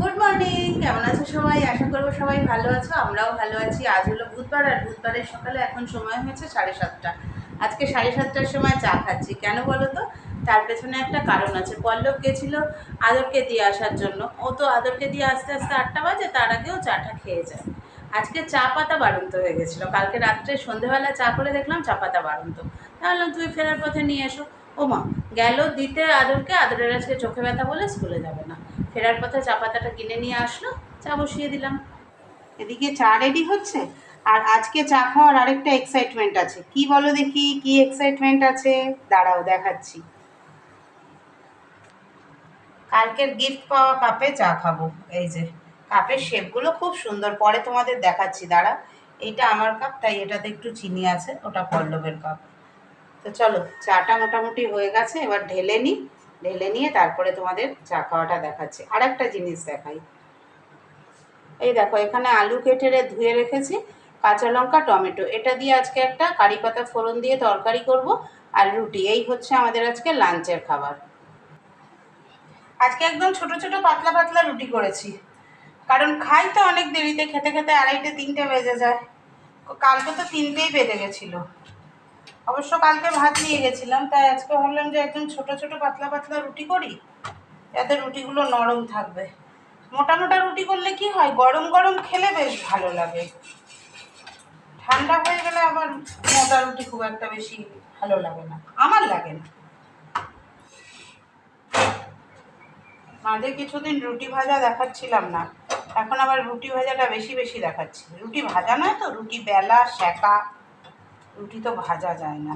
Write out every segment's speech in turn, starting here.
Good morning কেমন আছো সবাই? আশা করব সবাই ভালো আছো, আমরাও ভালো আছি। আজ হলো বুধবার আর বুধবারের সকালে এখন সময় হয়েছে সাড়ে সাতটা। আজকে সাড়ে সাতটার সময় চা খাচ্ছি। কেন বলো তো? তার পেছনে একটা কারণ আছে। পল্লব গেছিল আদরকে দিয়ে আসার জন্য। ও তো আদরকে দিয়ে আস্তে আস্তে আটটা বাজে, তার আগেও চাটা খেয়ে যায়। আজকে চা পাতা বাড়ন্ত হয়ে গেছিল। কালকে রাত্রে সন্ধেবেলা চা করে দেখলাম চা পাতা বাড়ন্ত তাহলে তুই ফেরার পথে নিয়ে এসো। ও মা গেল দিতে আদরকে, আদরের আজকে চোখে ব্যথা বলে স্কুলে যাবে না। ফেরার পথে চা পাতাটা কিনে নিয়ে আসলো, চা বসিয়ে দিলাম। এদিকে চা রেডি হচ্ছে? আর আজকে চা খাওয়ার আরেকটা এক্সাইটমেন্ট আছে। কি বলো দেখি, কি এক্সাইটমেন্ট আছে? দাঁড়াও, দেখাচ্ছি। কালকের গিফট পাওয়া কাপে চা খাব। এই যে কাপের শেপগুলো খুব সুন্দর। পরে তোমাদের দেখাচ্ছি দাঁড়া এইটা আমার কাপ তাই এটাতে একটু চিনি আছে, ওটা পল্লবের কাপ তো চলো, চাটা মোটামুটি হয়ে গেছে, এবার ঢেলে নিই ঢেলে নিয়ে তারপরে তোমাদের চা খাওয়াটা দেখাচ্ছি। আর একটা জিনিস দেখাই। এই দেখো, এখানে আলু কেটে ধুয়ে রেখেছি, কাঁচা লঙ্কা, টমেটো। এটা দিয়ে আজকে একটা কারি পাতা ফোড়ন দিয়ে তরকারি করব আর রুটি। এই হচ্ছে আমাদের আজকে লাঞ্চের খাবার। আজকে একদম ছোট ছোট পাতলা পাতলা রুটি করেছি। কারণ খাই তো অনেক দেরিতে, খেতে খেতে আড়াইটে, তিনটে বেজে যায়। কালকে তো তিনটেই বেজে গেছিল। অবশ্য কালকে ভাত নিয়ে গেছিলাম, তাই আজকে ভাবলাম যে একদম ছোট ছোট পাতলা পাতলা রুটি করি, যাতে রুটিগুলো নরম থাকবে। মোটা মোটা রুটি করলে কি হয়, গরম গরম খেলে বেশ ভালো লাগে। ঠান্ডা হয়ে গেলে আবার মোটা রুটি খুব একটা বেশি ভালো লাগে না, আমার লাগে না। মাঝে কিছুদিন রুটি ভাজা দেখাচ্ছিলাম না, এখন আবার রুটি ভাজাটা বেশি বেশি দেখাচ্ছি। রুটি ভাজা নয় তো, রুটি বেলা সেকা রুটি তো ভাজা যায় না।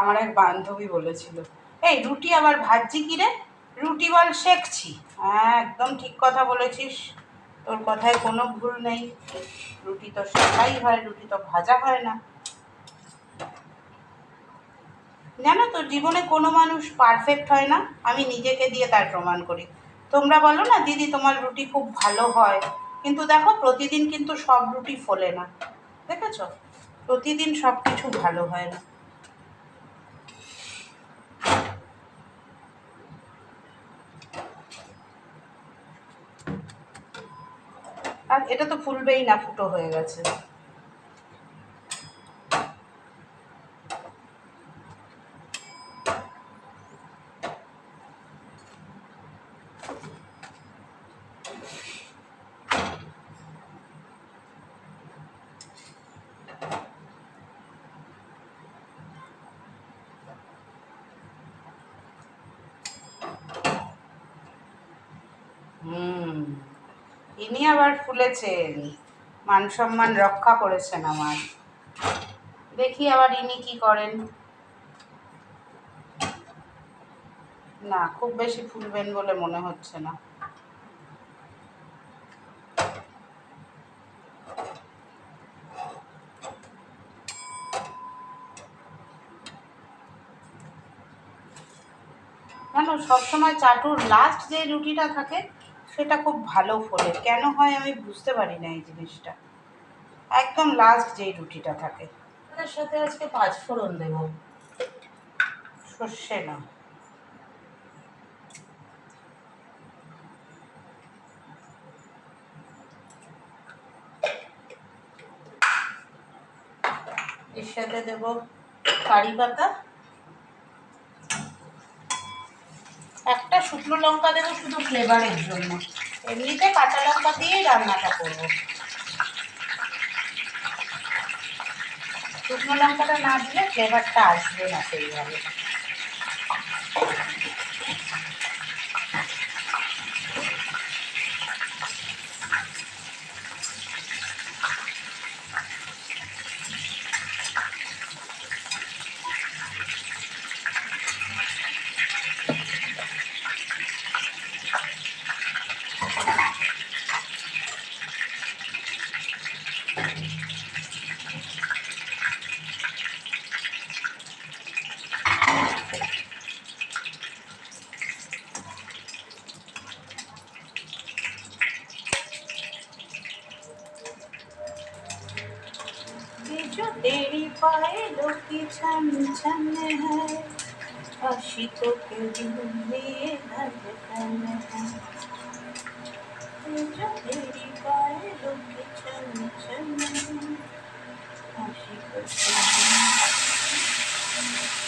আমার এক বান্ধবী বলেছিল, এই রুটি আবার ভাজছি কি রে? রুটি বল শেখছি। হ্যাঁ একদম ঠিক কথা বলেছিস। তোর কথায় কোনো ভুল নেই। রুটি তো শেখাই হয়, রুটি তো ভাজা হয় না। জানো তো, জীবনে কোনো মানুষ পারফেক্ট হয় না। আমি নিজেকে দিয়ে তার প্রমাণ করি। তোমরা বলো না, দিদি, তোমার রুটি খুব ভালো হয়। কিন্তু দেখো, প্রতিদিন কিন্তু সব রুটি ফোলে না। দেখেছ? প্রতিদিন সব কিছু ভালো হয় না। আর এটা তো ফুলবেই না ফুটো হয়ে গেছে। ইনি আবার ফুলেছেন। মান সম্মান রক্ষা করেছেন আমার। দেখি আবার ইনি কি করেন। না, খুব বেশি ফুলবেন বলে মনে হচ্ছে না। জানো, সবসময় চাটুর লাস্ট যে রুটিটা থাকে সেটা খুব ভালো ফোলে কেন হয় আমি বুঝতে পারি না এই জিনিসটা। একদম লাস্ট যেই রুটিটা থাকে। তার সাথে আজকে পাঁচ ফোড়ন দেব। সর্ষে না। এর সাথে দেব কারি পাতা। একটা শুকনো লঙ্কা দেবো শুধু ফ্লেভারের জন্য। এমনিতে কাঁচা লঙ্কা দিয়েই রান্নাটা করব। শুকনো লঙ্কাটা না দিলে ফ্লেভারটা আসবে না সেইভাবে। तेरी पायलों की छन छन है। आशिकों के दिल में धड़कन है। Thank you.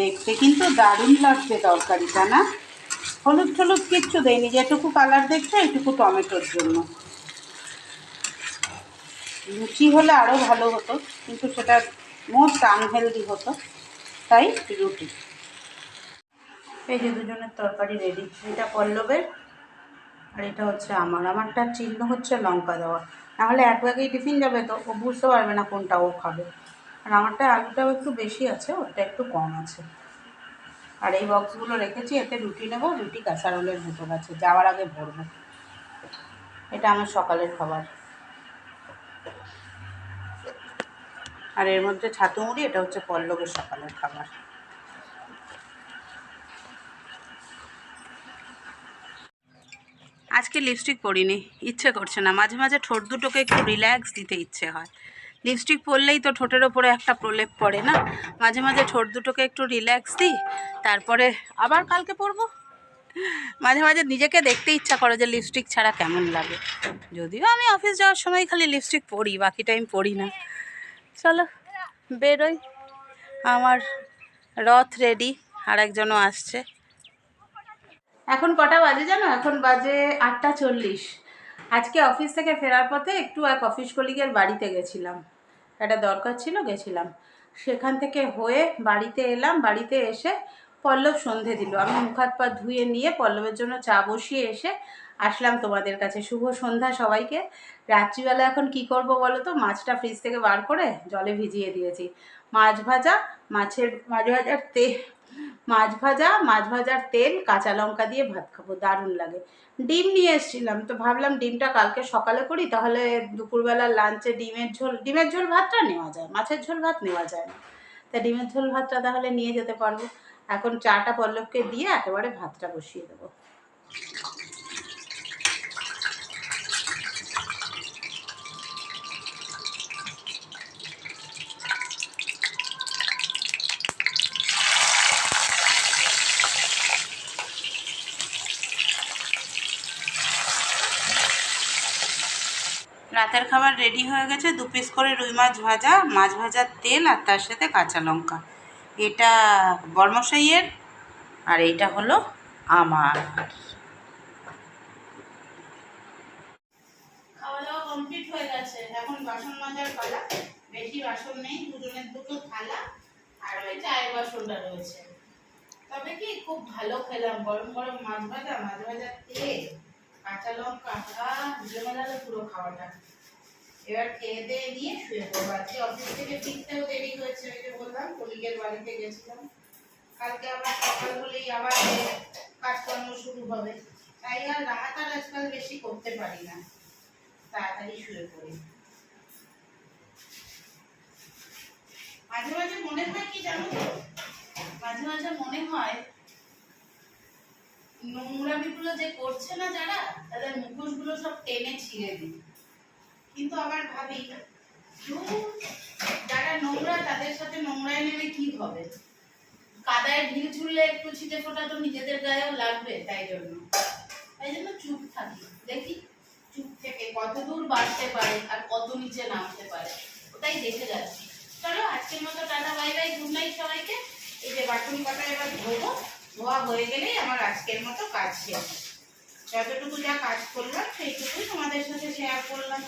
দেখতে, কিন্তু দারুণ লাগছে তরকারিটা, না? হলুদ টলুদ কিচ্ছু দেয়নি, যেটুকু কালার দেখছে এইটুকু টমেটোর জন্য। লুচি হলে আরও ভালো হতো, কিন্তু সেটা মোস্ট আনহেলদি হতো, তাই রুটি। এই যে দুজনের তরকারি রেডি এটা পল্লবের, আর এটা হচ্ছে আমার। আমারটা চিহ্ন হচ্ছে লঙ্কা দেওয়া। নাহলে এক ব্যাগেই টিফিন যাবে তো, ও বুঝতে পারবে না কোনটা ও খাবে। আর আমারটা আলুটাও একটু বেশি আছে, ওটা একটু কম আছে। আর এই বক্সগুলো রেখেছি, এতে রুটি নেব, রুটি কাঁচারোলের ভেতর আছে যাওয়ার আগে ভরবো। এটা আমার সকালের খাবার। আর এর মধ্যে ছাতু মুড়ি, এটা হচ্ছে পল্লবের সকালের খাবার। আজকে লিপস্টিক পরিনি, ইচ্ছে করছে না। মাঝে মাঝে ঠোঁট দুটোকে একটু রিল্যাক্স দিতে ইচ্ছে হয়। লিপস্টিক পরলেই তো ঠোঁটের ওপরে একটা প্রলেপ পড়ে, না? মাঝে মাঝে ঠোঁট দুটোকে একটু রিল্যাক্স দিই, তারপরে আবার কালকে পরবো। মাঝে মাঝে নিজেকে দেখতে ইচ্ছা করে যে লিপস্টিক ছাড়া কেমন লাগে। যদিও আমি অফিস যাওয়ার সময় খালি লিপস্টিক পরি, বাকি টাইম পরি না। চলো, বেরোই। আমার রথ রেডি আর একজনও আসছে। এখন কটা বাজে জানো? এখন বাজে আটটা চল্লিশ। আজকে অফিস থেকে ফেরার পথে একটু এক অফিস কলিগের বাড়িতে গেছিলাম। একটা দরকার ছিল, গেছিলাম। সেখান থেকে হয়ে বাড়িতে এলাম, বাড়িতে এসে পল্লব সন্ধে দিল। আমি মুখ হাত পা ধুয়ে নিয়ে পল্লবের জন্য চা বসিয়ে এসে আসলাম তোমাদের কাছে। শুভ সন্ধ্যা সবাইকে। রাত্রিবেলা এখন কি করব বলো তো? মাছটা ফ্রিজ থেকে বার করে জলে ভিজিয়ে দিয়েছি। মাছ ভাজা, মাছের, মাছ ভাজার তে মাছ ভাজা, মাছ ভাজার তেল, কাঁচা লঙ্কা দিয়ে ভাত খাব, দারুণ লাগে। ডিম নিয়ে এসেছিলাম, তো ভাবলাম ডিমটা কালকে সকালে করি, তাহলে দুপুরবেলা লাঞ্চে ডিমের ঝোল ডিমের ঝোল ভাতটা নেওয়া যায়, মাছের ঝোল ভাত নেওয়া যায় না। তা ডিমের ঝোল ভাতটা তাহলে নিয়ে যেতে পারব। এখন চাটা পল্লবকে দিয়ে একেবারে ভাতটা বসিয়ে দেবো। রাতের খাবার রেডি হয়ে গেছে। দু পিস করে রুই মাছ ভাজা, মাছ ভাজার তেল আর তার সাথে কাঁচা লঙ্কা। এটা বর্মশাইয়ের আর এইটা হলো আমার। বাসন খুব ভালো খেলাম, গরম গরম মাছ ভাজা, মাছ তেল। কাঁচা লঙ্কা গেল পুরো খাওয়াটা। এবার খেয়ে দিয়ে নিয়ে শুয়ে পড়ব। আজকে অফিস থেকে ফিরতেও দেরি হয়েছে, ওই যে বললাম, কলিগের বাড়িতে গেছিলাম। কালকে আবার সকাল হলেই আবার কাজকর্ম শুরু হবে। তাই আর রাত আর আজকাল বেশি করতে পারি না। তাড়াতাড়ি শুয়ে পড়ি। মাঝে মাঝে মনে হয় কি জানো মাঝে মাঝে মনে হয় নোংরামিগুলো যে করছে না যারা, তাদের সব টেনে ছিঁড়ে দিই কিন্তু আবার ভাবি যারা নোংরা, তাদের সাথে নোংরায় নেমে কি হবে? কাদায় ঢিল ছুড়লে একটু ছিটে ফোটা তো নিজেদের গায়েও লাগবে তাই জন্য। তাই জন্য চুপ থাকি। দেখি চুপ থেকে কত দূর বাড়তে পারে আর কত নিচে নামতে পারে। ওটাই দেখে যাচ্ছি। চলো, আজকের মতো tata, bye bye, good night সবাইকে। এই যে বাটন কটা এবার ধোবো। ধোয়া হয়ে গেলেই আমার আজকের মতো কাজ শেষ। যতটুকু যা কাজ করলাম, সেইটুকুই তোমাদের সাথে শেয়ার করলাম।